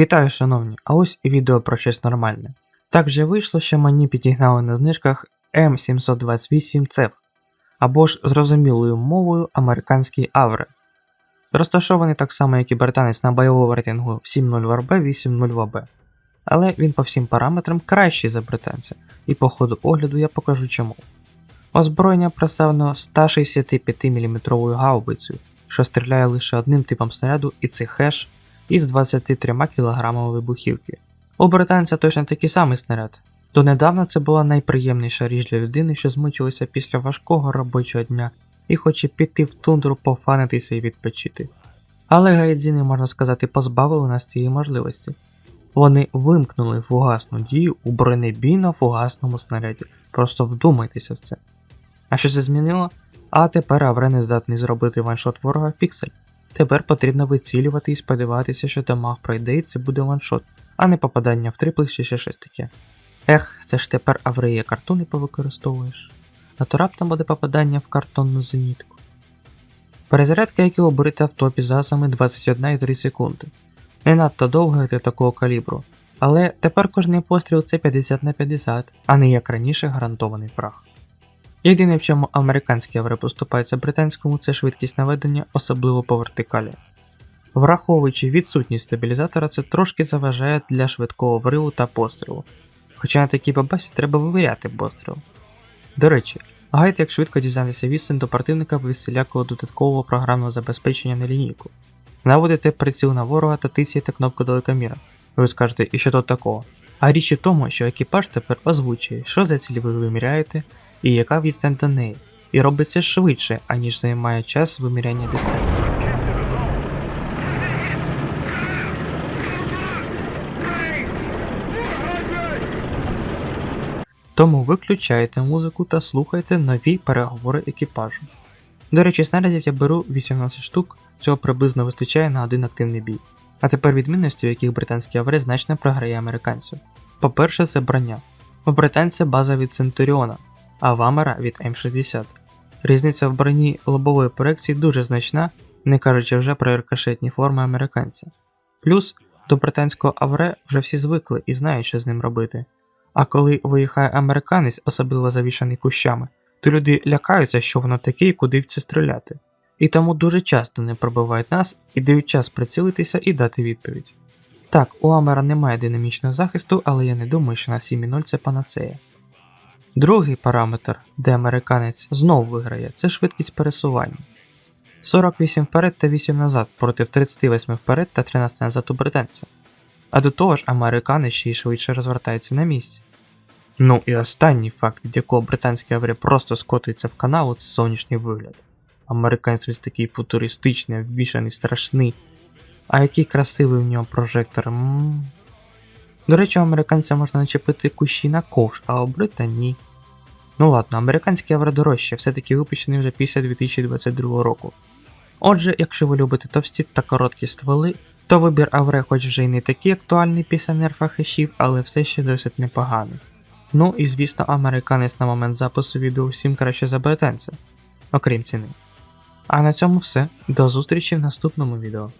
Вітаю, шановні, а ось і відео про щось нормальне. Так вже вийшло, що мені підігнали на знижках М728 CEF, або ж зрозумілою мовою американський Авре. Розташований так само, як і британець на бойовому рейтингу 7.0 ВРБ 8.0 ВБ. Але він по всім параметрам кращий за британця, і по ходу огляду я покажу чому. Озброєння представлено 165 мм гаубицею, що стріляє лише одним типом снаряду, і це хеш із 23 кг вибухівки. У британця точно такий самий снаряд. Донедавна це була найприємніша річ для людини, що змучилася після важкого робочого дня і хоче піти в тундру, пофанитися і відпочити. Але гайдзіни, можна сказати, позбавили нас цієї можливості. Вони вимкнули фугасну дію у бронебійно-фугасному снаряді. Просто вдумайтеся в це. А що це змінило? А тепер Авре здатний зробити ваншот ворога в піксель. Тепер потрібно вицілювати і сподіватися, що дамаг пройде і це буде ваншот, а не попадання в триплих чи ще щось таке. Ех, це ж тепер Аврея картони повикористовуєш. А то раптом буде попадання в картонну зенітку. Перезарядка, які обрита в топі з асами 21,3 секунди. Не надто довго для такого калібру, але тепер кожний постріл це 50 на 50, а не як раніше гарантований прах. Єдине, в чому американські авре поступаються британському, це швидкість наведення, особливо по вертикалі. Враховуючи відсутність стабілізатора, це трошки заважає для швидкого вриву та пострілу. Хоча на такій бабасі треба вивіряти постріл. До речі, гайд як швидко дізнатися відстань до противника без всілякого додаткового програмного забезпечення на лінійку. Наводите приціл на ворога та тисяєте кнопку далекоміра. Ви скажете, і що тут такого? А річ у тому, що екіпаж тепер озвучує, що за цілі ви виміряєте і яка відстань до неї, і робить це швидше, аніж займає час виміряння дистанції. Тому виключайте музику та слухайте нові переговори екіпажу. До речі, снарядів я беру 18 штук, цього приблизно вистачає на один активний бій. А тепер відмінності, в яких британський авре значно програє американцю. По-перше, це броня. У британця база від Центуріона, а в Амера від М60. Різниця в броні лобової проекції дуже значна, не кажучи вже про рикошетні форми американця. Плюс до британського авре вже всі звикли і знають, що з ним робити. А коли виїхає американець, особливо завішаний кущами, то люди лякаються, що воно таке і куди в це стріляти. І тому дуже часто не пробивають нас і дають час прицілитися і дати відповідь. Так, у Амера немає динамічного захисту, але я не думаю, що на 7.0 це панацея. Другий параметр, де американець знову виграє, це швидкість пересування. 48 вперед та 8 назад проти 38 вперед та 13 назад у британця. А до того ж, американець ще й швидше розвертається на місці. Ну і останній факт, від якого британський аврі просто скотується в канаву, це зовнішній вигляд. Американець весь такий футуристичний, обвішаний, страшний. А який красивий в нього прожектор. М-м. До речі, у американця можна начепити кущі на ковш, а у брита ні. Ну ладно, американський авре дорожче, все-таки випущений вже після 2022 року. Отже, якщо ви любите товсті та короткі стволи, то вибір Авре хоч вже й не такий актуальний після нерфа хешів, але все ще досить непоганий. Ну і звісно, американець на момент запису відео всім краще за британця, окрім ціни. А на цьому все. До зустрічі в наступному відео.